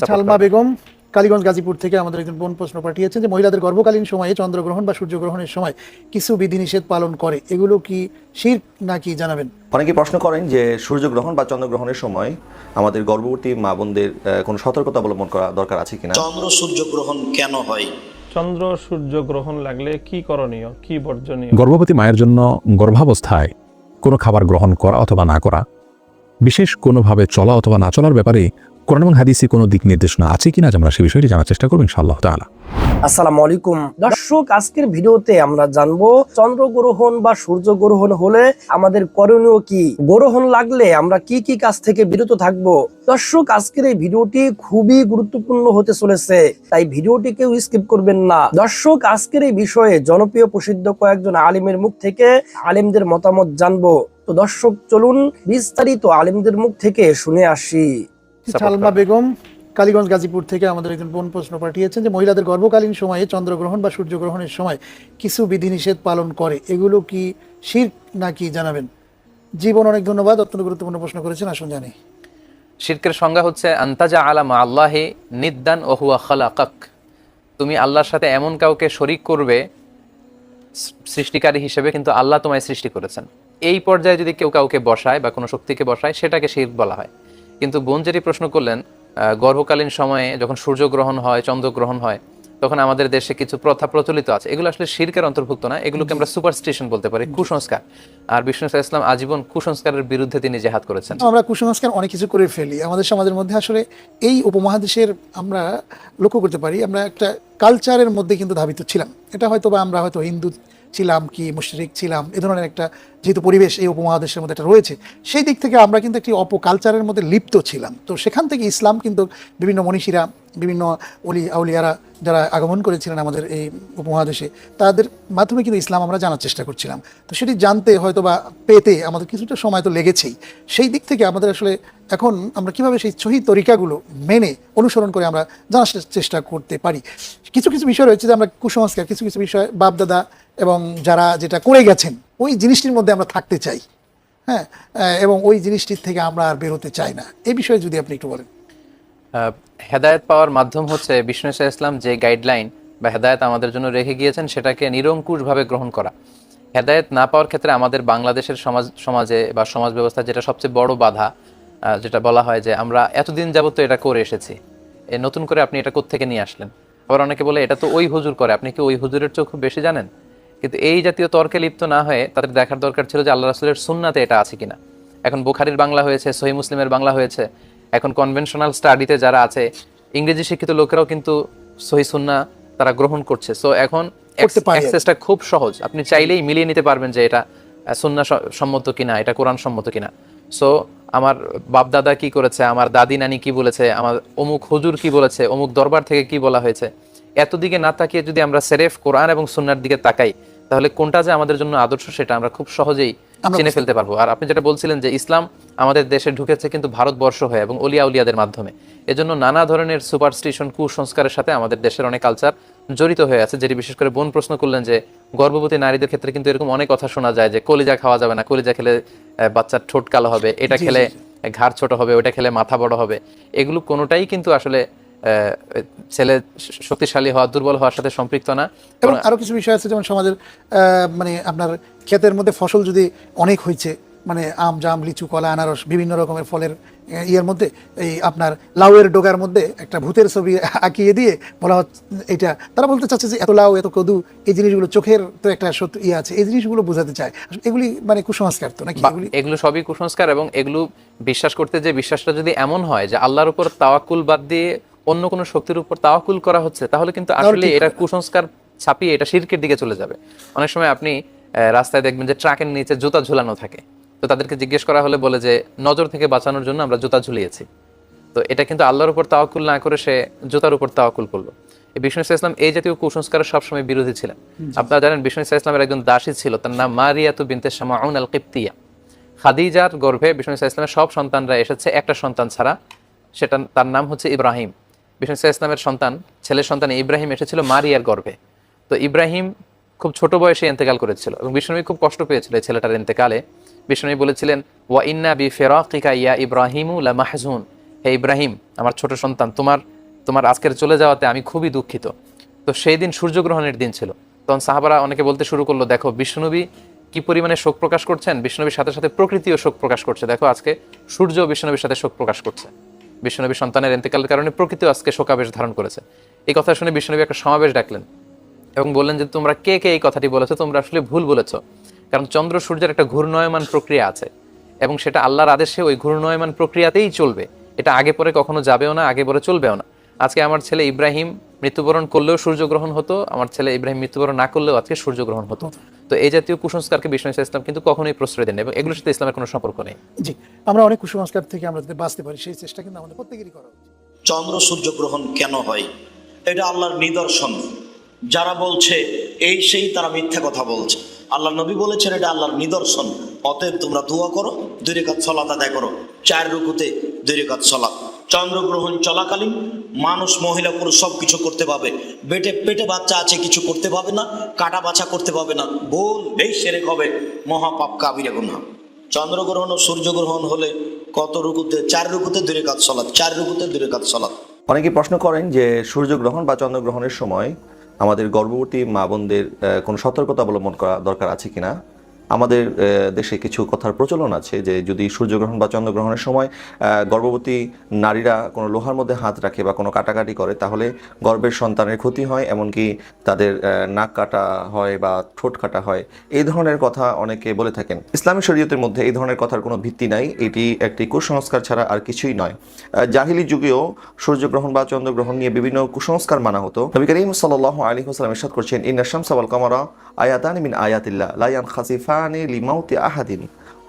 সালমা বেগম কালীগঞ্জ গাজীপুর থেকে আমাদের একজন বোন প্রশ্ন পাঠিয়েছেন যে মহিলাদের গর্ভকালীন সময়ে চন্দ্রগ্রহণ বা সূর্যগ্রহণের সময় কিছু বিধিনিষেধ পালন করে। এগুলো কি শির নাকি জানাবেন? অনেকে প্রশ্ন করেন যে সূর্যগ্রহণ বা চন্দ্রগ্রহণের সময় আমাদের গর্ভবতী মা বোনদের কোনো সতর্কতা অবলম্বন করা দরকার আছে কিনা? চন্দ্র সূর্যগ্রহণ কেন হয়? চন্দ্র সূর্য গ্রহণ লাগলে কি করণীয়? কি বর্জনীয়? গর্ভবতী মায়ের জন্য গর্ভাবস্থায় কোনো খাবার গ্রহণ করা অথবা না করা বিশেষ কোনোভাবে চলা অথবা না চলার ব্যাপারে কোরআন এবং হাদিসে কোনো দিক নির্দেশনা আছে কিনা আমরা সে বিষয়টি জানার চেষ্টা করব ইনশাআল্লাহ তাআলা। আসসালামু আলাইকুম। দর্শক, আজকের ভিডিওতে আমরা জানব চন্দ্রগ্রহণ বা সূর্য গ্রহণ হলে আমাদের করণীয় কি? গ্রহণ লাগলে আমরা কি কি কাজ থেকে বিরত থাকব? দর্শক, আজকের এই ভিডিওটি খুবই গুরুত্বপূর্ণ হতে চলেছে, তাই ভিডিওটি কেউ স্কিপ করবেন না। দর্শক, আজকের এই বিষয়ে জনপ্রিয় প্রসিদ্ধ কয়েকজন আলিমের মুখ থেকে আলিমদের মতামত জানব। তো দর্শক, চলুন বিস্তারিত আলিমদের মুখ থেকে শুনে আসি। সালমা বেগম কালীগঞ্জ গাজীপুর থেকে আমাদের একজন বোন প্রশ্ন পাঠিয়েছেন যে মহিলাদের গর্ভকালীন সময়ে চন্দ্রগ্রহণ বা সূর্যগ্রহণের সময় কিছু বিধিনিষেধ পালন করে। এগুলো কি শির নাকি জানাবেন? জীবন অনেক ধন্যবাদ। অত্যন্ত গুরুত্বপূর্ণ প্রশ্ন করেছেন আসুন জানি। শিরকের সংজ্ঞা হচ্ছে আন্তাজা আলামা আল্লাহে নিদ্দান ওহুয়া খালাকাক। তুমি আল্লাহর সাথে এমন কাউকে শরিক করবে সৃষ্টিকারী হিসেবে কিন্তু আল্লাহ তোমায় সৃষ্টি করেছেন। এই পর্যায়ে যদি কেউ কাউকে বসায় বা কোনো শক্তিকে বসায় সেটাকে শির্ক বলা হয়। কিন্তু বোন যেটি প্রশ্ন করলেন গর্ভকালীন সময়ে যখন সূর্যগ্রহণ হয়, চন্দ্রগ্রহণ হয়, তখন আমাদের দেশে কিছু প্রথা প্রচলিত আছে। এগুলো আসলে শিরকের অন্তর্ভুক্ত না, এগুলোকে আমরা সুপারস্টিশন বলতে পারি, কুসংস্কার। আর বিষ্ণু ইসলাম আজীবন কুসংস্কারের বিরুদ্ধে তিনি জেহাদ করেছেন। আমরা কুসংস্কার অনেক কিছু করে ফেলি। আমাদের সমাজের মধ্যে আসলে এই উপমহাদেশের আমরা লক্ষ্য করতে পারি, আমরা একটা কালচারের মধ্যে কিন্তু ধাবিত ছিলাম। এটা হয়তো বা আমরা হয়তো হিন্দু ছিলাম কি মুশরিক ছিলাম, এ ধরনের একটা যেহেতু পরিবেশ এই উপমহাদেশের মধ্যে একটা রয়েছে, সেই দিক থেকে আমরা কিন্তু একটি অপকালচারের মধ্যে লিপ্ত ছিলাম। তো সেখান থেকে ইসলাম কিন্তু বিভিন্ন মনীষীরা, বিভিন্ন অলি, আউলিয়ারা যারা আগমন করেছিলেন আমাদের এই উপমহাদেশে, তাদের মাধ্যমে কিন্তু ইসলাম আমরা জানার চেষ্টা করছিলাম। তো সেটি জানতে হয়তো বা পেতে আমাদের কিছুটা সময় তো লেগেছেই। সেই দিক থেকে আমাদের আসলে এখন আমরা কীভাবে সেই সহি তরিকাগুলো মেনে অনুসরণ করে আমরা জানার চেষ্টা করতে পারি? কিছু কিছু বিষয় রয়েছে যে আমরা কুসংস্কার, কিছু কিছু বিষয় বাপদাদা এবং যারা যেটা করে গেছেন, ওই জিনিসটির মধ্যে আমরা থাকতে চাই। হ্যাঁ এবং ওই জিনিসটির থেকে আমরা আর বেরোতে চাই না। এই বিষয়ে যদি আপনি একটু বলেন। হেদায়েত পাওয়ার মাধ্যম হচ্ছে বিষ্ণু ইসা ইসলাম যে গাইডলাইন বা হেদায়েত আমাদের জন্য রেখে গিয়েছেন, সেটাকে নিরঙ্কুশভাবে গ্রহণ করা। হেদায়েত না পাওয়ার ক্ষেত্রে আমাদের বাংলাদেশের সমাজ সমাজে বা সমাজ ব্যবস্থা যেটা সবচেয়ে বড় বাধা যেটা বলা হয় যে আমরা এতদিন যাবত তো এটা করে এসেছি। এ নতুন করে আপনি এটা কোত্থেকে নিয়ে আসলেন? আবার অনেকে বলে এটা তো ওই হুজুর করে। আপনি কি ওই হুজুরের চোখ খুব বেশি জানেন? কিন্তু এই জাতীয় তর্কে লিপ্ত না হয়ে তাদের দেখার দরকার ছিল যে আল্লাহ রাসুলের সুন্নাতে এটা আছে কিনা। এখন বুখারির বাংলা হয়েছে সহি মুসলিমের বাংলা হয়েছে এখন কনভেনশনাল স্টাডিতে যারা আছে ইংরেজি শিক্ষিত লোকেরাও কিন্তু সহি সুন্না তারা গ্রহণ করছে। সো এখন অ্যাক্সেসটা খুব সহজ। আপনি চাইলেই মিলিয়ে নিতে পারবেন যে এটা সুন্না সম্মত কিনা এটা কোরআন সম্মত কিনা। সো আমার বাপ দাদা কি করেছে আমার দাদি নানি কি বলেছে আমার অমুক হুজুর কি বলেছে অমুক দরবার থেকে কি বলা হয়েছে এত দিকে না তাকিয়ে যদি আমরা সেরেফ কোরআন এবং সুন্নার দিকে তাকাই তাহলে কোনটা যে আমাদের জন্য আদর্শ সেটা আমরা খুব সহজেই চিনে ফেলতে পারব। আর আপনি যেটা বলছিলেন যে ইসলাম আমাদের দেশে ঢুকেছে কিন্তু ভারতবর্ষ হয়ে এবং অলিয়া উলিয়াদের মাধ্যমে এজন্য নানা ধরনের সুপারস্টিশন কুসংস্কারের সাথে আমাদের দেশের অনেক কালচার জড়িত হয়ে আছে যেটি বিশেষ করে বোন প্রশ্ন করলেন যে গর্ভবতী নারীদের ক্ষেত্রে কিন্তু এরকম অনেক কথা শোনা যায় যে কলিজা খাওয়া যাবে না কলিজা খেলে বাচ্চার ঠোঁট কালো হবে এটা খেলে। ঘাড় ছোট হবে ওটা খেলে মাথা বড় হবে এগুলো কোনোটাই কিন্তু আসলে ছেলে শক্তিশালী হওয়া দুর্বল হওয়ার সাথে সম্পৃক্ত না এবং আরও কিছু বিষয় আছে যেমন সমাজের আহ, মানে আপনার ক্ষেতের মধ্যে ফসল যদি অনেক হয়েছে মানে আম জাম লিচু কলা আনারস বিভিন্ন রকমের ফলের ইয়ের মধ্যে এই আপনার লাউয়ের ডোগার মধ্যে একটা ভূতের ছবি আঁকিয়ে দিয়ে বলা হচ্ছে এটা। তারা বলতে চাচ্ছে যে এত লাউ এত কদু এই জিনিসগুলো চোখের তো একটা সত্য ইয়ে আছে এই জিনিসগুলো বোঝাতে চায়। এগুলি মানে কুসংস্কার তো নাকি এগুলি? এগুলো সবই কুসংস্কার এবং এগুলো বিশ্বাস করতে যে বিশ্বাসটা যদি এমন হয় যে আল্লাহর উপর তাওয়াক্কুল বাদ দিয়ে অন্য কোনো শক্তির উপর তাওয়াক্কুল করা হচ্ছে তাহলে কিন্তু আসলে এটা কুসংস্কার ছাপিয়ে এটা শিরকের দিকে চলে যাবে। অনেক সময় আপনি রাস্তায় দেখবেন যে ট্রাকের নিচে জুতা ঝুলানো থাকে। তো তাদেরকে জিজ্ঞেস করা হলে বলে যে নজর থেকে বাঁচানোর জন্য আমরা জুতা ঝুলিয়েছি। তো এটা কিন্তু আল্লাহর উপর তাওয়াক্কুল না করে সে জুতার উপর তাওয়াক্কুল করল। এই বিষ্ণু ইসা ইসলাম এই জাতীয় কুসংস্কারের সবসময় বিরোধী ছিলেন। আপনারা জানেন বিষ্ণু ইসা ইসলামের একজন দাসী ছিল তার নাম মারিয়াতু বিনতে শামাউন আল কিপ্তিয়া খাদিজার গর্ভে বিষ্ণু ইসা ইসলামের সব সন্তানরা এসেছে একটা সন্তান ছাড়া। সেটা তার নাম হচ্ছে ইব্রাহিম। বিষ্ণু ইসা ইসলামের সন্তান ছেলের সন্তান ইব্রাহিম এসেছিল মারিয়ার গর্ভে। তো ইব্রাহিম খুব ছোট বয়সে ইন্তেকাল করেছিল এবং বিষ্ণুনবী খুব কষ্ট পেয়েছিল এই ছেলেটার ইন্তেকালে। বিষ্ণুনবী বলেছিলেন, ওয়া ইন্না বি ফেরাকিকা ইয়া ইব্রাহিমু মাহজুন হে ইব্রাহিম, আমার ছোট সন্তান, তোমার তোমার আজকের চলে যাওয়াতে আমি খুবই দুঃখিত। তো সেই দিন সূর্যগ্রহণের দিন ছিল। তখন সাহাবারা অনেকে বলতে শুরু করল, দেখো, বিষ্ণুনবী কি পরিমাণে শোক প্রকাশ করছেন? বিষ্ণুনবীর সাথে সাথে প্রকৃতিও শোক প্রকাশ করছে। দেখো, আজকে সূর্য বিষ্ণুনবীর সাথে শোক প্রকাশ করছে। বিষ্ণুনবী সন্তানের এন্তেকালের কারণে প্রকৃতিও আজকে শোকাবেশ ধারণ করেছে। এই কথা শুনে বিষ্ণুনবী একটা সমাবেশ ডাকলেন এবং বললেন যে, তোমরা কে কে এই কথাটি বলেছ? তোমরা আসলে ভুল বলেছ। কারণ চন্দ্র সূর্যের একটা ঘূর্ণয়মান প্রক্রিয়া আছে এবং সেটা আল্লাহর আদেশে ওই ঘূর্ণয়মান প্রক্রিয়াতেই চলবে। এটা আগে পরে কখনো যাবেও না আগে পরে চলবেও না। আজকে আমার ছেলে ইব্রাহিম মৃত্যুবরণ করলেও সূর্যগ্রহণ হতো আমার ছেলে ইব্রাহিম মৃত্যুবরণ না করলেও আজকে সূর্যগ্রহণ হতো। তো এই জাতীয় কুসংস্কারকে বিষ্ণু ইসলাম কিন্তু কখনোই প্রশ্রয় দেন এবং এগুলোর সাথে ইসলামের কোনো সম্পর্ক নেই। জি আমরা অনেক কুসংস্কার থেকে আমরা যদি বাঁচতে পারি সেই চেষ্টা কিন্তু আমাদের প্রত্যেকেরই করা উচিত। চন্দ্র সূর্যগ্রহণ কেন হয়? এটা আল্লাহর নিদর্শন। যারা বলছে এই সেই তারা মিথ্যা কথা বলছে। আল্লাহ নবী বলেছেন এটা আল্লাহর নিদর্শন। অতএব তোমরা দোয়া করো দুই রেখাত সলাত আদায় করো। চার রুকুতে দুই রেখাত সলাত। চন্দ্রগ্রহণ চলাকালীন মানুষ, মহিলা, পুরুষ সব কিছু করতে পাবে পেটে পেটে বাচ্চা আছে, কিছু করতে পাবে না, কাটা বাছা করতে পাবে না। বল এই সেরেক হবে। মহাপাপ কাবিরা গুনহা। চন্দ্রগ্রহণ ও সূর্যগ্রহণ হলে কত রুকুতে? চার রুকুতে দুই রেখাত সলাত, চার রুকুতে দুই রেখাত সলাত। অনেকে প্রশ্ন করেন যে সূর্যগ্রহণ বা চন্দ্রগ্রহণের সময় আমাদের গর্ভবতী মা বোনদের কোনো সতর্কতা অবলম্বন করা দরকার আছে কিনা? আমাদের দেশে কিছু কথার প্রচলন আছে যে যদি সূর্যগ্রহণ বা চন্দ্রগ্রহণের সময় গর্ভবতী নারীরা কোনো লোহার মধ্যে হাত রাখে বা কোনো কাটাকাটি করে, তাহলে গর্ভের সন্তানের ক্ষতি হয়, এমনকি তাদের নাক কাটা হয় বা ঠোঁট কাটা হয়। এই ধরনের কথা অনেকে বলে থাকেন। ইসলামী শরীয়তের মধ্যে এই ধরনের কথার কোনো ভিত্তি নাই, এটি একটি কুসংস্কার ছাড়া আর কিছুই নয়। জাহিলি যুগেও সূর্যগ্রহণ বা চন্দ্রগ্রহণ নিয়ে বিভিন্ন কুসংস্কার মানা হতো। নবী করিম সাল্লাল্লাহু আলাইহি ওয়াসাল্লাম ইরশাদ করছেন, ইন্না শামসা ওয়াল কামারা আয়াতানি মিন আয়াতিল্লাহ, লা ইয়ানখাসিফানি লিমাউতি আহাদিন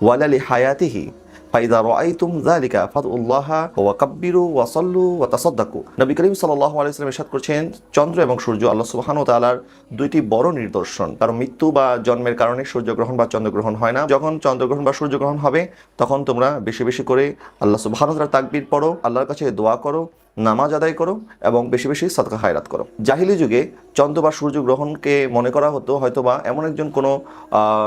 ওয়ালা লিহায়াতিহি। ফাইদা রাআইতুম যালিকা ফাদউল্লাহা ওয়া কাব্বিরু ওয়া সাল্লু ওয়া তাসাদ্দাকু। নবী করিম সাল্লাল্লাহু আলাইহি ওয়াসাল্লাম ইরশাদ করছেন, চন্দ্র এবং সূর্য আল্লাহ সুবহানাহু ওয়া তাআলার দুইটি বড় নিদর্শন। কারণ মৃত্যু বা জন্মের কারণে সূর্যগ্রহণ বা চন্দ্রগ্রহণ হয় না। যখন চন্দ্রগ্রহণ বা সূর্যগ্রহণ হবে, তখন তোমরা বেশি বেশি করে আল্লাহ সুবহানাহু ওয়া তাআলার তাকবীর পড়ো, আল্লাহর কাছে দোয়া করো নামাজ আদায় করো এবং বেশি বেশি সদকা হায়রাত করো। জাহিলি যুগে চন্দ্র বা সূর্য গ্রহণকে মনে করা হতো হয়তোবা এমন একজন কোনো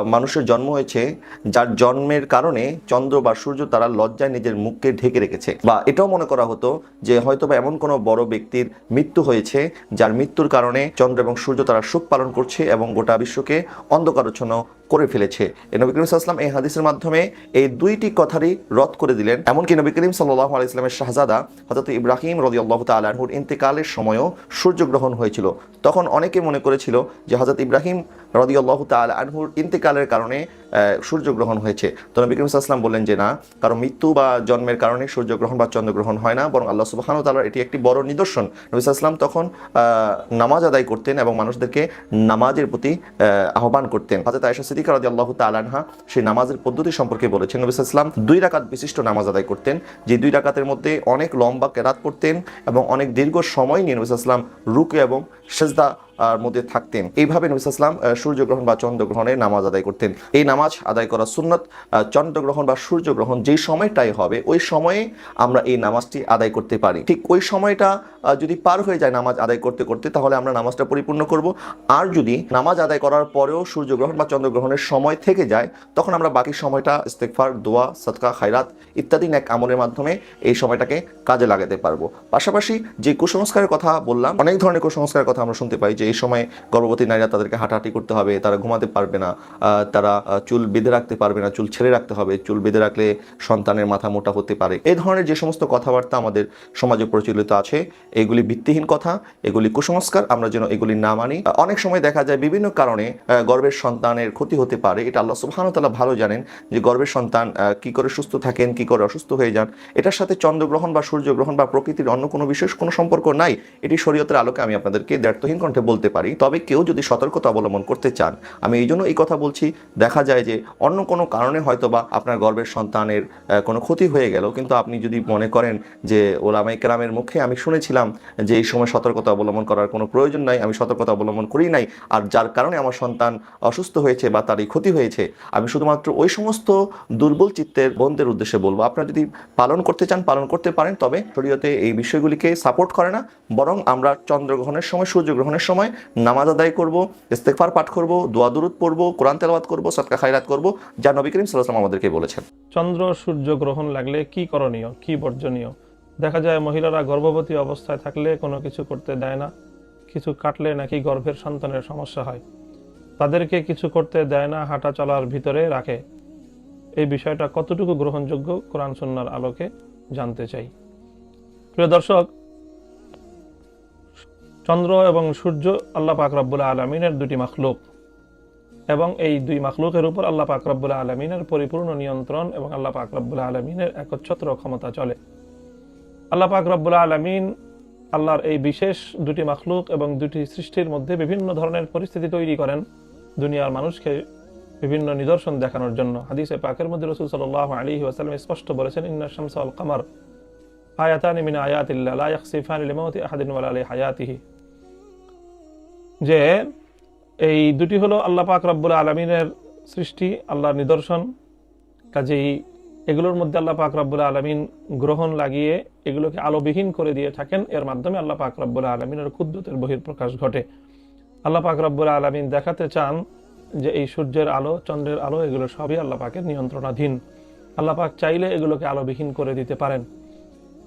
মানুষের জন্ম হয়েছে যার জন্মের কারণে চন্দ্র বা সূর্য তারা লজ্জায় নিজের মুখকে ঢেকে রেখেছে। বা এটাও মনে করা হতো যে হয়তোবা এমন কোনো বড় ব্যক্তির মৃত্যু হয়েছে যার মৃত্যুর কারণে চন্দ্র এবং সূর্য তারা সুখ পালন করছে এবং গোটা বিশ্বকে অন্ধকারচ্ছন্ন করে ফেলেছে। নবী করিম সাল্লাম এই হাদিসের মাধ্যমে এই দুইটি কথারই রদ করে দিলেন। এমনকি নবী করিম সাল্লাহ আলি ইসলামের শাহজাদা হজরত ইব্রাহিম রদি আল্লাহ তালাহুর ইন্তেকালের সময়ও সূর্যগ্রহণ হয়েছিল। তখন অনেকে মনে করেছিল যে হজরত ইব্রাহিম রদি আল্লাহ তাল আনহুর ইন্তেকালের কারণে সূর্যগ্রহণ হয়েছে। তো নবী করিম সাল্লাম বললেন যে, না কারণ মৃত্যু বা জন্মের কারণে সূর্যগ্রহণ বা চন্দ্রগ্রহণ হয় না, বরং আল্লাহ সুবাহান তালার এটি একটি বড় নিদর্শন। নবী তখন নামাজ আদায় করতেন এবং মানুষদেরকে নামাজের প্রতি আহ্বান করতেন। হাজরত আয়সা সিদ্দিকা রাজি আল্লাহ তালানহা সেই নামাজের পদ্ধতি সম্পর্কে বলেছেন। নবী সাল্লাম দুই রাকাত বিশিষ্ট নামাজ আদায় করতেন, যে দুই রাকাতের মধ্যে অনেক লম্বা কেরাত করতেন এবং অনেক দীর্ঘ সময় নিয়ে নবী সাল্লাম রুকে এবং সেজদা মধ্যে থাকতেন। এইভাবে নবী সাল্লাম আহ, সূর্যগ্রহণ বা চন্দ্রগ্রহণে নামাজ আদায় করতেন। এই নামাজ আদায় করা সুন্নত চন্দ্রগ্রহণ বা সূর্যগ্রহণ যেই সময়টাই হবে ওই সময়ে আমরা এই নামাজটি আদায় করতে পারি। ঠিক ওই সময়টা যদি পার হয়ে যায় নামাজ আদায় করতে করতে তাহলে আমরা নামাজটা পরিপূর্ণ করব। আর যদি নামাজ আদায় করার পরেও সূর্যগ্রহণ বা চন্দ্রগ্রহণের সময় থেকে যায় তখন আমরা বাকি সময়টা ইস্তেকফার দোয়া সৎকা খায়রাত ইত্যাদি ন্যাক আমলের মাধ্যমে এই সময়টাকে কাজে লাগাতে পারব। পাশাপাশি যে কুসংস্কারের কথা বললাম অনেক ধরনের কুসংস্কারের কথা আমরা শুনতে পাই যে এই সময় গর্ভবতী নারীরা তাদেরকে হাঁটাহাঁটি করতে হবে, তারা ঘুমাতে পারবে না তারা চুল বেঁধে রাখতে পারবে না, চুল ছেড়ে রাখতে হবে, চুল বেঁধে রাখলে সন্তানের মাথা মোটা হতে পারে। এই ধরনের যে সমস্ত কথাবার্তা আমাদের সমাজে প্রচলিত আছে, এগুলি ভিত্তিহীন কথা, এগুলি কুসংস্কার, আমরা যেন এগুলি না মানি। অনেক সময় দেখা যায় বিভিন্ন কারণে গর্ভের সন্তানের ক্ষতি হতে পারে, এটা আল্লাহ সুবহানাহু ভালো জানেন, যে গর্ভের সন্তান কি করে সুস্থ থাকেন, কি করে অসুস্থ হয়ে যান, এটার সাথে চন্দ্রগ্রহণ বা সূর্যগ্রহণ বা প্রকৃতির অন্য কোনো বিশেষ কোনো সম্পর্ক নাই। এটি শরীয়তের আলোকে আমি আপনাদেরকে দ্ব্যর্থহীন কণ্ঠে বলতে পারি, তবে কেউ যদি সতর্কতা অবলম্বন করতে চান, আমি এই জন্য এই কথা বলছি। দেখা যায় যে অন্য কোনো কারণে হয়তো বা আপনার গর্বের সন্তানের কোনো ক্ষতি হয়ে গেল, কিন্তু আপনি যদি মনে করেন যে ওলামাই কেরামের মুখে আমি শুনেছিলাম যে এই সময় সতর্কতা অবলম্বন করার কোনো প্রয়োজন নাই, আমি সতর্কতা অবলম্বন করি নাই, আর যার কারণে আমার সন্তান অসুস্থ হয়েছে বা তার এই ক্ষতি হয়েছে, আমি শুধুমাত্র ওই সমস্ত দুর্বল চিত্তের বোনদের উদ্দেশ্যে বলব। আপনারা যদি পালন করতে চান, পালন করতে পারেন, তবে শরীয়তে এই বিষয়গুলিকে সাপোর্ট করে না, বরং আমরা চন্দ্রগ্রহণের সময়, সূর্যগ্রহণের সময় নামাজ আদায় করব ইস্তেকফার পাঠ করব, দোয়া দুরুদ পড়ব, কোরআন তেলাওয়াত করব সৎকা খায়রাত করব, যা নবী করিম আলাইহি আমাদেরকে বলেছেন। চন্দ্র, সূর্য গ্রহণ লাগলে কি করণীয়, কি বর্জনীয়? দেখা যায় মহিলারা গর্ভবতী অবস্থায় থাকলে কোনো কিছু করতে দেয় না, কিছু কাটলে নাকি গর্ভের সন্তানের সমস্যা হয়। তাদেরকে কিছু করতে দেয় না, হাঁটা চলার ভিতরে রাখে। এই বিষয়টা কতটুকু গ্রহণযোগ্য, কোরআন সুন্নার আলোকে জানতে চাই। প্রিয় দর্শক চন্দ্র এবং সূর্য আল্লাহ পাক রব্বুল আলমিনের দুটি মাখলুক। এবং এই দুই মাখলুকের উপর আল্লাহ পাক রব্বুল আলমিনের পরিপূর্ণ নিয়ন্ত্রণ এবং আল্লাহ পাক রব্বুল আলমিনের একচ্ছত্র ক্ষমতা চলে। আল্লাহ পাক রব্বুল আলমিন আল্লাহর এই বিশেষ দুটি মাখলুক এবং দুটি সৃষ্টির মধ্যে বিভিন্ন ধরনের পরিস্থিতি তৈরি করেন দুনিয়ার মানুষকে বিভিন্ন নিদর্শন দেখানোর জন্য। হাদিসে পাকের মধ্যে রসুল সাল্লাহ আলী ওয়াসাল্লাম স্পষ্ট বলেছেন, ইন্না শামসা আল কামার। আয়াতানি আয়াতিল্লাহ লা লিমাউতি আহাদিন ওয়ালা হায়াতিহি। যে এই দুটি হলো আল্লাহ পাক রব্বুল আলমিনের সৃষ্টি, আল্লাহর নিদর্শন। কাজেই এগুলোর মধ্যে আল্লাহ পাক রব্বুল আলমিন গ্রহণ লাগিয়ে এগুলোকে আলোবিহীন করে দিয়ে থাকেন। এর মাধ্যমে আল্লাহ পাক রব্বুল আলমিনের ক্ষুদ্রতের বহির্প্রকাশ ঘটে। আল্লাহ পাক রব্বুল আলমিন দেখাতে চান যে এই সূর্যের আলো, চন্দ্রের আলো, এগুলো সবই আল্লাহ পাকের নিয়ন্ত্রণাধীন। আল্লাহ পাক চাইলে এগুলোকে আলোবিহীন করে দিতে পারেন।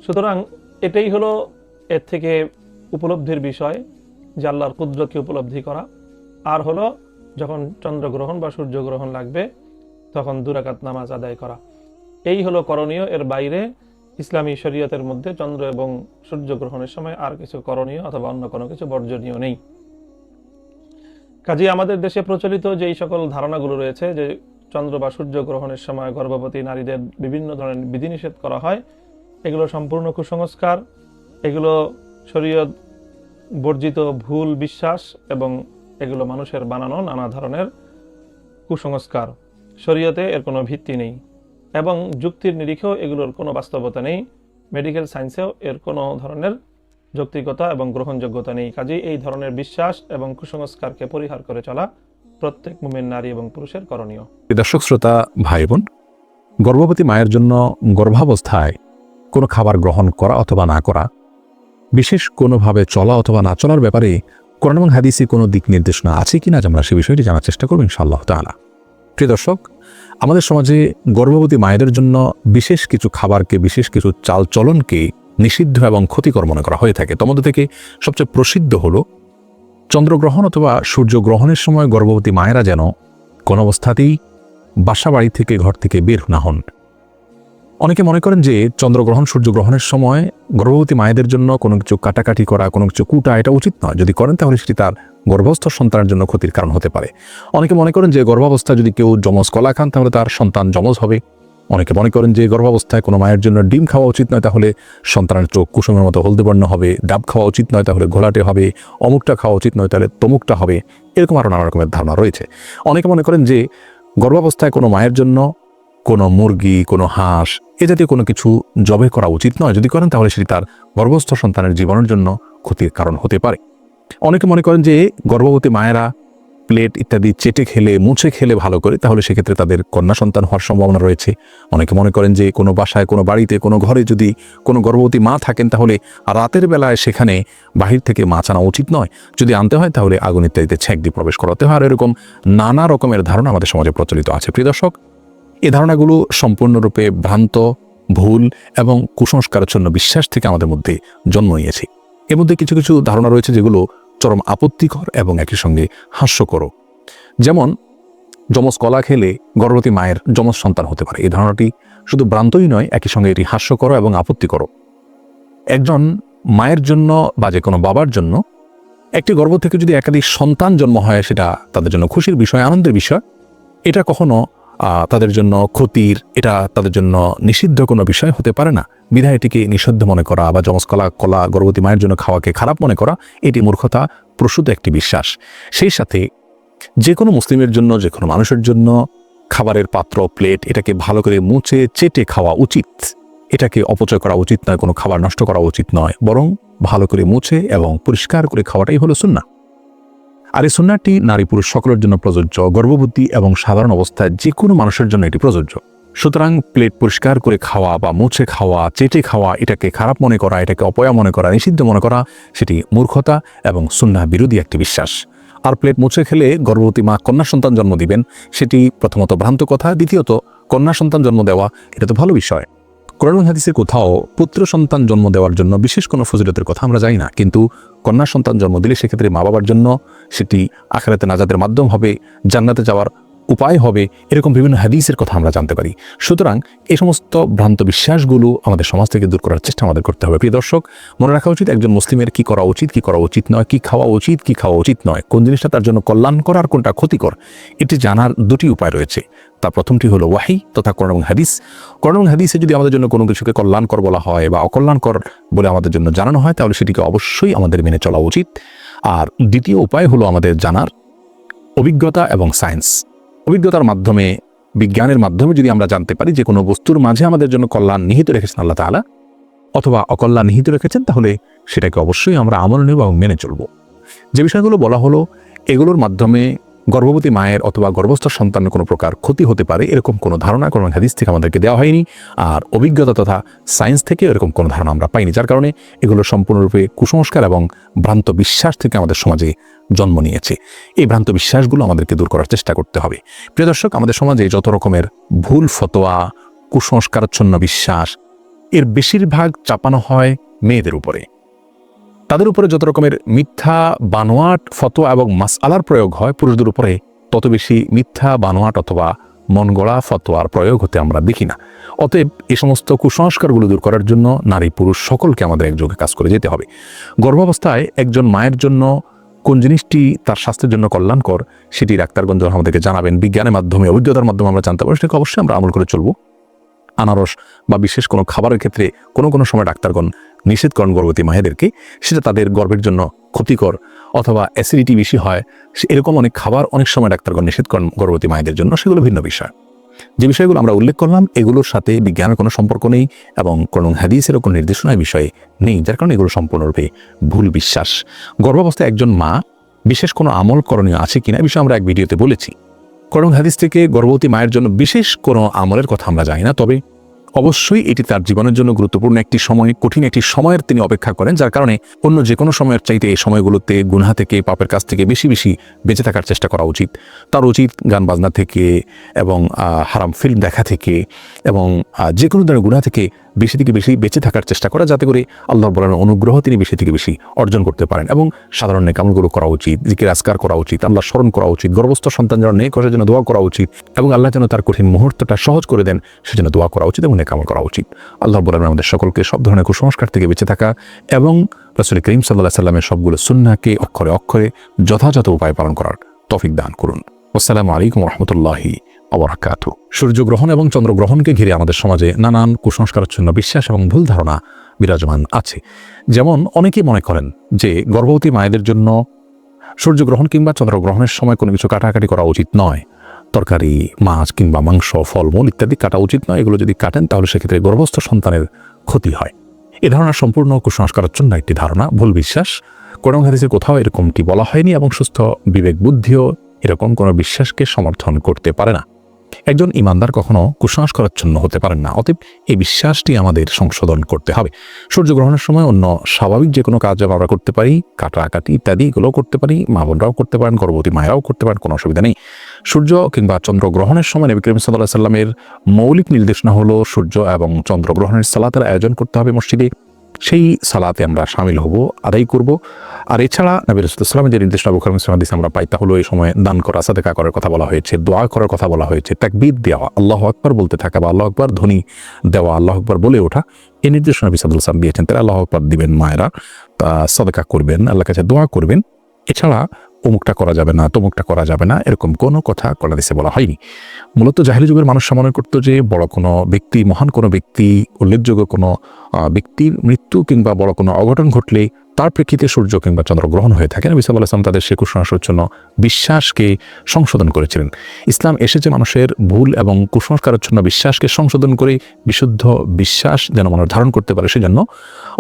সুতরাং এটাই হলো এর থেকে উপলব্ধির বিষয় যে আল্লাহর কুদরতকে উপলব্ধি করা। আর হলো যখন চন্দ্রগ্রহণ বা সূর্যগ্রহণ লাগবে, তখন দুরাকাত নামাজ আদায় করা। এই হলো করণীয়। এর বাইরে ইসলামী শরীয়তের মধ্যে চন্দ্র এবং সূর্যগ্রহণের সময় আর কিছু করণীয় অথবা অন্য কোনো কিছু বর্জনীয় নেই। কাজে আমাদের দেশে প্রচলিত যেই সকল ধারণাগুলো রয়েছে যে চন্দ্র বা সূর্যগ্রহণের সময় গর্ভবতী নারীদের বিভিন্ন ধরনের বিধিনিষেধ করা হয় এগুলো সম্পূর্ণ কুসংস্কার, এগুলো শরীয়ত বর্জিত ভুল বিশ্বাস এবং এগুলো মানুষের বানানো নানা ধরনের কুসংস্কার। শরীয়তে এর কোনো ভিত্তি নেই এবং যুক্তির নিরিখেও এগুলোর কোনো বাস্তবতা নেই। মেডিকেল সায়েন্সেও এর কোনো ধরনের যৌক্তিকতা এবং গ্রহণযোগ্যতা নেই। কাজেই এই ধরনের বিশ্বাস এবং কুসংস্কারকে পরিহার করে চলা প্রত্যেক মুমিন নারী এবং পুরুষের করণীয়। দর্শক, শ্রোতা ভাই বোন গর্ভবতী মায়ের জন্য গর্ভাবস্থায় কোনো খাবার গ্রহণ করা অথবা না করা, বিশেষ কোনোভাবে চলা অথবা না চলার ব্যাপারে কোরআন এবং হাদিসে কোনো দিক নির্দেশনা আছে কিনা আজ আমরা সে বিষয়টি জানার চেষ্টা করব ইনশাআল্লাহ তাআলা। প্রিয় দর্শক, আমাদের সমাজে গর্ভবতী মায়েদের জন্য বিশেষ কিছু খাবারকে, বিশেষ কিছু চালচলনকে নিষিদ্ধ এবং ক্ষতিকর মনে করা হয়ে থাকে। তোমাদের থেকে সবচেয়ে প্রসিদ্ধ হলো, চন্দ্রগ্রহণ অথবা সূর্যগ্রহণের সময় গর্ভবতী মায়েরা যেন কোনো অবস্থাতেই বাসা বাড়ি থেকে, ঘর থেকে বের না হন। অনেকে মনে করেন যে চন্দ্রগ্রহণ, সূর্যগ্রহণের সময় গর্ভবতী মায়েদের জন্য কোনো কিছু কাটাকাটি করা, কোনো কিছু কুটা, এটা উচিত নয়। যদি করেন, তাহলে সেটি তার গর্ভস্থ সন্তানের জন্য ক্ষতির কারণ হতে পারে। অনেকে মনে করেন যে গর্ভাবস্থায় যদি কেউ যমজ কলা খান, তাহলে তার সন্তান যমজ হবে। অনেকে মনে করেন যে গর্ভাবস্থায় কোনো মায়ের জন্য ডিম খাওয়া উচিত নয়, তাহলে সন্তানের চোখ কুসুমের মতো হলদে বর্ণ হবে। ডাব খাওয়া উচিত নয়, তাহলে ঘোলাটে হবে। অমুকটা খাওয়া উচিত নয়, তাহলে তমুকটা হবে। এরকম আরও নানা রকমের ধারণা রয়েছে। অনেকে মনে করেন যে গর্ভাবস্থায় কোনো মায়ের জন্য কোনো মুরগি, কোনো হাঁস, এ জাতীয় কোনো কিছু জবে করা উচিত নয়। যদি করেন, তাহলে সেটি তার গর্ভস্থ সন্তানের জীবনের জন্য ক্ষতির কারণ হতে পারে। অনেকে মনে করেন যে, গর্ভবতী মায়েরা প্লেট ইত্যাদি চেটে খেলে, মুছে খেলে ভালো করে, তাহলে সেক্ষেত্রে তাদের কন্যা সন্তান হওয়ার সম্ভাবনা রয়েছে। অনেকে মনে করেন যে, কোনো বাসায়, কোনো বাড়িতে, কোনো ঘরে যদি কোনো গর্ভবতী মা থাকেন, তাহলে রাতের বেলায় সেখানে বাহির থেকে মাছ আনা উচিত নয়। যদি আনতে হয়, তাহলে আগুন ইত্যাদিতে ছ্যাঁক দিয়ে প্রবেশ করাতে হয়। আর এরকম নানা রকমের ধারণা আমাদের সমাজে প্রচলিত আছে। প্রিয় দর্শক এ ধারণাগুলো সম্পূর্ণরূপে ভ্রান্ত, ভুল এবং কুসংস্কারাচ্ছন্ন বিশ্বাস থেকে আমাদের মধ্যে জন্ম নিয়েছে। এর মধ্যে কিছু কিছু ধারণা রয়েছে যেগুলো চরম আপত্তিকর এবং একই সঙ্গে হাস্যকর যেমন, যমজ কলা খেলে গর্ভবতী মায়ের যমজ সন্তান হতে পারে। এই ধারণাটি শুধু ভ্রান্তই নয় একই সঙ্গে এটি হাস্যকর এবং আপত্তিকর একজন মায়ের জন্য বা যে কোনো বাবার জন্য একটি গর্ভ থেকে যদি একাধিক সন্তান জন্ম হয়, সেটা তাদের জন্য খুশির বিষয়, আনন্দের বিষয়। এটা কখনো তাদের জন্য ক্ষতির, এটা তাদের জন্য নিষিদ্ধ কোনো বিষয় হতে পারে না। বিধায় এটিকে নিষিদ্ধ মনে করা বা যমস্কলা কলা গর্ভবতী মায়ের জন্য খাওয়াকে খারাপ মনে করা, এটি মূর্খতা, প্রসূত একটি বিশ্বাস। সেই সাথে যে কোনো মুসলিমের জন্য, যে কোনো মানুষের জন্য খাবারের পাত্র, প্লেট, এটাকে ভালো করে মুছে, চেটে খাওয়া উচিত। এটাকে অপচয় করা উচিত নয়, কোনো খাবার নষ্ট করা উচিত নয়। বরং ভালো করে মুছে এবং পরিষ্কার করে খাওয়াটাই হলো সুন্না আর এই সুন্নাটি নারী পুরুষ সকলের জন্য প্রযোজ্য। গর্ভবতী এবং সাধারণ অবস্থায় যে কোনো মানুষের জন্য এটি প্রযোজ্য। সুতরাং প্লেট পরিষ্কার করে খাওয়া বা মুছে খাওয়া, চেটে খাওয়া, এটাকে খারাপ মনে করা, এটাকে অপয়া মনে করা, নিষিদ্ধ মনে করা, সেটি মূর্খতা এবং সুন্না বিরোধী একটি বিশ্বাস। আর প্লেট মুছে খেলে গর্ভবতী মা কন্যা সন্তান জন্ম দিবেন, সেটি প্রথমত ভ্রান্ত কথা, দ্বিতীয়ত কন্যা সন্তান জন্ম দেওয়া, এটা তো ভালো বিষয়। কোরআন হাদিসে কোথাও পুত্র সন্তান জন্ম দেওয়ার জন্য বিশেষ কোনো ফজিলতের কথা আমরা জানি না, কিন্তু কন্যা সন্তান জন্ম দিলে সেক্ষেত্রে মা বাবার জন্য সেটি আখেরাতে নাজাদের মাধ্যম হবে, জান্নাতে যাওয়ার উপায় হবে এরকম বিভিন্ন হাদিসের কথা আমরা জানতে পারি। সুতরাং এই সমস্ত ভ্রান্ত বিশ্বাসগুলো আমাদের সমাজ থেকে দূর করার চেষ্টা আমাদের করতে হবে। প্রিয় দর্শক, মনে রাখা উচিত একজন মুসলিমের কি করা উচিত, কি করা উচিত নয়, কি খাওয়া উচিত, কি খাওয়া উচিত নয়, কোন জিনিসটা তার জন্য কল্যাণকর আর কোনটা ক্ষতিকর, এটি জানার দুটি উপায় রয়েছে। তার প্রথমটি হলো ওয়াহি তথা এবং হাদিস। এবং হাদিসে যদি আমাদের জন্য কোনো কিছুকে কল্যাণকর বলা হয় বা অকল্যাণকর বলে আমাদের জন্য জানানো হয়, তাহলে সেটিকে অবশ্যই আমাদের মেনে চলা উচিত। আর দ্বিতীয় উপায় হলো আমাদের জানার অভিজ্ঞতা এবং সায়েন্স। অভিজ্ঞতার মাধ্যমে, বিজ্ঞানের মাধ্যমে যদি আমরা জানতে পারি যে কোনো বস্তুর মাঝে আমাদের জন্য কল্যাণ নিহিত রেখেছেন আল্লাহ তালা অথবা অকল্যাণ নিহিত রেখেছেন, তাহলে সেটাকে অবশ্যই আমরা আমল নেব এবং মেনে চলব। যে বিষয়গুলো বলা হলো, এগুলোর মাধ্যমে গর্ভবতী মায়ের অথবা গর্ভস্থ সন্তানের কোনো প্রকার ক্ষতি হতে পারে, এরকম কোনো ধারণা, কোনো হাদিস থেকে আমাদেরকে দেওয়া হয়নি। আর অভিজ্ঞতা তথা সায়েন্স থেকে এরকম কোনো ধারণা আমরা পাইনি, যার কারণে এগুলো সম্পূর্ণরূপে কুসংস্কার এবং ভ্রান্ত বিশ্বাস থেকে আমাদের সমাজে জন্ম নিয়েছে। এই ভ্রান্ত বিশ্বাসগুলো আমাদেরকে দূর করার চেষ্টা করতে হবে। প্রিয় দর্শক, আমাদের সমাজে যত রকমের ভুল, ফতোয়া, কুসংস্কারাচ্ছন্ন বিশ্বাস, এর বেশিরভাগ চাপানো হয় মেয়েদের উপরে। তাদের উপরে যত রকমের মিথ্যা, বানোয়াট, ফতোয়া এবং মাসআলার প্রয়োগ হয়, পুরুষদের উপরে তত বেশি মিথ্যা, বানোয়াট অথবা মন গড়া ফতোয়ার প্রয়োগ হতে আমরা দেখি না। অতএব এই সমস্ত কুসংস্কারগুলো দূর করার জন্য নারী পুরুষ সকলকে আমাদের একযোগে কাজ করে যেতে হবে। গর্ভাবস্থায় একজন মায়ের জন্য কোন জিনিসটি তার স্বাস্থ্যের জন্য কল্যাণকর, সেটি ডাক্তারগঞ্জ আমাদেরকে জানাবেন, বিজ্ঞানের মাধ্যমে, অভিজ্ঞতার মাধ্যমে আমরা জানতে পারব, সেটাকে অবশ্যই আমরা আমল করে চলবো। আনারস বা বিশেষ কোনো খাবারের ক্ষেত্রে কোনো কোনো সময় ডাক্তারগণ নিষেধ করেন গর্ভবতী মায়েদেরকে, সেটা তাদের গর্ভের জন্য ক্ষতিকর অথবা অ্যাসিডিটি বেশি হয়। এরকম অনেক খাবার অনেক সময় ডাক্তারগণ নিষেধ করেন গর্ভবতী মায়েদের জন্য, সেগুলো ভিন্ন বিষয়। যে বিষয়গুলো আমরা উল্লেখ করলাম, এগুলোর সাথে বিজ্ঞানের কোনো সম্পর্ক নেই এবং কোনো হাদিসেরও কোনো নির্দেশনা এই বিষয়ে নেই, যার কারণে এগুলো সম্পূর্ণরূপে ভুল বিশ্বাস। গর্ভাবস্থায় একজন মা বিশেষ কোনো আমল করণীয় আছে কিনা বিষয়ে আমরা এক ভিডিওতে বলেছি। করণ হাদিস থেকে গর্ভবতী মায়ের জন্য বিশেষ কোনো আমলের কথা আমরা জানি না, তবে অবশ্যই এটি তার জীবনের জন্য গুরুত্বপূর্ণ একটি সময়, কঠিন একটি সময়ের তিনি অপেক্ষা করেন, যার কারণে অন্য যে কোনো সময়ের চাইতে এই সময়গুলোতে গুনহা থেকে, পাপের কাছ থেকে বেশি বেশি বেঁচে থাকার চেষ্টা করা উচিত। তার উচিত গান বাজনা থেকে এবং হারাম ফিল্ম দেখা থেকে এবং যে কোনো ধরনের গুনহা থেকে বেশি থেকে বেশি বেঁচে থাকার চেষ্টা করা যাতে করে আল্লাহর বলার অনুগ্রহ তিনি বেশি থেকে বেশি অর্জন করতে পারেন এবং সাধারণ নেকামলগুলো করা উচিত, জিকির, আজকার করা উচিত আল্লাহ স্মরণ করা উচিত গর্ভস্থ সন্তান যেন নেই করার জন্য দোয়া করা উচিত এবং আল্লাহ যেন তার কঠিন মুহূর্তটা সহজ করে দেন সেজন্য দোয়া করা উচিত এবং নেকামল করা উচিত। আল্লাহ বলার আমাদের সকলকে সব ধরনের কুসংস্কার থেকে বেঁচে থাকা এবং রসুল করিম সাল্লাহ সাল্লামের সবগুলো সুন্নাকে অক্ষরে অক্ষরে যথাযথ উপায় পালন করার তফিক দান করুন। আসসালামু আলাইকুম রহমতুল্লাহি অবরাকাতু। সূর্যগ্রহণ এবং চন্দ্রগ্রহণকে ঘিরে আমাদের সমাজে নানান কুসংস্কারাচ্ছন্ন বিশ্বাস এবং ভুল ধারণা বিরাজমান আছে। যেমন অনেকেই মনে করেন যে গর্ভবতী মায়েদের জন্য সূর্যগ্রহণ কিংবা চন্দ্রগ্রহণের সময় কোনো কিছু কাটাকাটি করা উচিত নয়। তরকারি, মাছ কিংবা মাংস, ফলমূল ইত্যাদি কাটা উচিত নয়। এগুলো যদি কাটেন তাহলে সেক্ষেত্রে গর্ভস্থ সন্তানের ক্ষতি হয়। এ ধারণা সম্পূর্ণ কুসংস্কারাচ্ছন্ন একটি ধারণা, ভুল বিশ্বাস। কোরআন হাদিসে কোথাও এরকমটি বলা হয়নি এবং সুস্থ বিবেক বুদ্ধিও এরকম কোনো বিশ্বাসকে সমর্থন করতে পারে না। একজন ইমানদার কখনো কুসংস্কারাচ্ছন্ন হতে পারেন না, অতএব এই বিশ্বাসটি আমাদের সংশোধন করতে হবে। সূর্যগ্রহণের সময় অন্য স্বাভাবিক যে কোনো কাজ আমরা করতে পারি, কাটাকাটি ইত্যাদি এগুলোও করতে পারি, মা বোনরাও করতে পারেন, গর্ভবতী মায়েরাও করতে পারেন, কোনো অসুবিধা নেই। সূর্য কিংবা চন্দ্রগ্রহণের সময় নবী করিম সাল্লাহ সাল্লামের মৌলিক নির্দেশনা হলো সূর্য এবং চন্দ্রগ্রহণের সালাতের আয়োজন করতে হবে মসজিদে। সেই সালাতে আমরা সামিল হব, আদায় করব। আর এছাড়া নবী রসুলামের যে নির্দেশনা বুখার মুসলিম হাদিস আমরা পাই তা হলো এই সময় দান করা, সাদেকা করার কথা বলা হয়েছে, দোয়া করার কথা বলা হয়েছে, তাকবীর দেওয়া, আল্লাহ আকবর বলতে থাকা বা আল্লাহ আকবর ধ্বনি দেওয়া, আল্লাহ আকবর বলে ওঠা, এই নির্দেশনা নবী সাদুল সালাম দিয়েছেন। তারা আল্লাহ আকবর দিবেন মায়েরা, তা সাদেকা করবেন আল্লাহ কাছে দোয়া করবেন। এছাড়া অমুকটা করা যাবে না, তমুকটা করা যাবে না, এরকম কোনো কথা হাদিসে বলা হয়নি। মূলত জাহিলি যুগের মানুষ মনে করতো যে বড় কোনো ব্যক্তি, মহান কোনো ব্যক্তি, উল্লেখযোগ্য কোনো ব্যক্তির মৃত্যু কিংবা বড় কোনো অঘটন ঘটলে তার প্রেক্ষিতে সূর্য কিংবা চন্দ্রগ্রহণ হয়ে থাকে। নবী সাল্লাহ আসলাম তাদের সে কুসংস্কারের বিশ্বাসকে সংশোধন করেছিলেন। ইসলাম এসেছে মানুষের ভুল এবং কুসংস্কারাচ্ছন্ন বিশ্বাসকে সংশোধন করে বিশুদ্ধ বিশ্বাস যেন মানুষ ধারণ করতে পারে সেজন্য।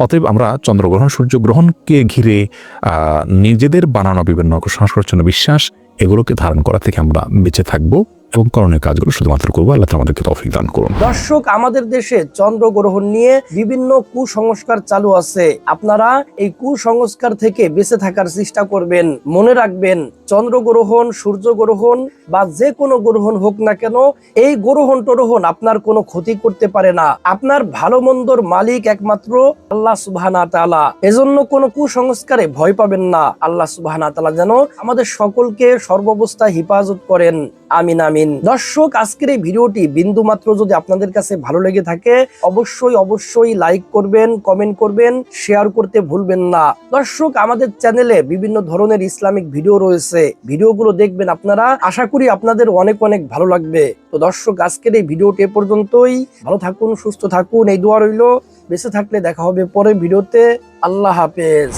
অতএব আমরা চন্দ্রগ্রহণ সূর্যগ্রহণকে ঘিরে নিজেদের বানানো বিভিন্ন কুসংস্কারাচ্ছন্ন বিশ্বাস, এগুলোকে ধারণ করা থেকে আমরা বেঁচে থাকব। এবং কাজগুলো শুধুমাত্র করব, আল্লাহ আমাদেরকে দান করুন। দর্শক, আমাদের দেশে চন্দ্র গ্রহণ নিয়ে বিভিন্ন কুসংস্কার চালু আছে। আপনারা এই কুসংস্কার থেকে বেঁচে থাকার চেষ্টা করবেন। মনে রাখবেন চন্দ্র গ্রহণ সূর্য গ্রহণ বা যে কোনো গ্রহণ হোক না কেন, এই গ্রহণ টরহণ আপনার কোনো ক্ষতি করতে পারে না। আপনার ভালো মন্দর মালিক একমাত্র আল্লাহ সুবহানা তাআলা। এজন্য কোনো কুসংস্কারে ভয় পাবেন না। আল্লাহ সুবহানা তাআলা যেন আমাদের সকলকে সর্বাবস্থায় হেফাজত করেন। আমিন আমিন। দর্শক, আজকের এই ভিডিওটি বিন্দু মাত্র যদি আপনাদের কাছে ভালো লেগে থাকে, অবশ্যই অবশ্যই লাইক করবেন কমেন্ট করবেন শেয়ার করতে ভুলবেন না। দর্শক, আমাদের চ্যানেলে বিভিন্ন ধরনের ইসলামিক ভিডিও রয়েছে। ভিডিওগুলো দেখবেন আপনারা। আশা করি আপনাদের অনেক অনেক ভালো লাগবে। তো দর্শক, আজকের এই ভিডিওটি পর্যন্তই। ভালো থাকুন, সুস্থ থাকুন। এই দোয়া রইল। বেঁচে থাকলে দেখা হবে পরের ভিডিওতে আল্লাহ হাফেজ।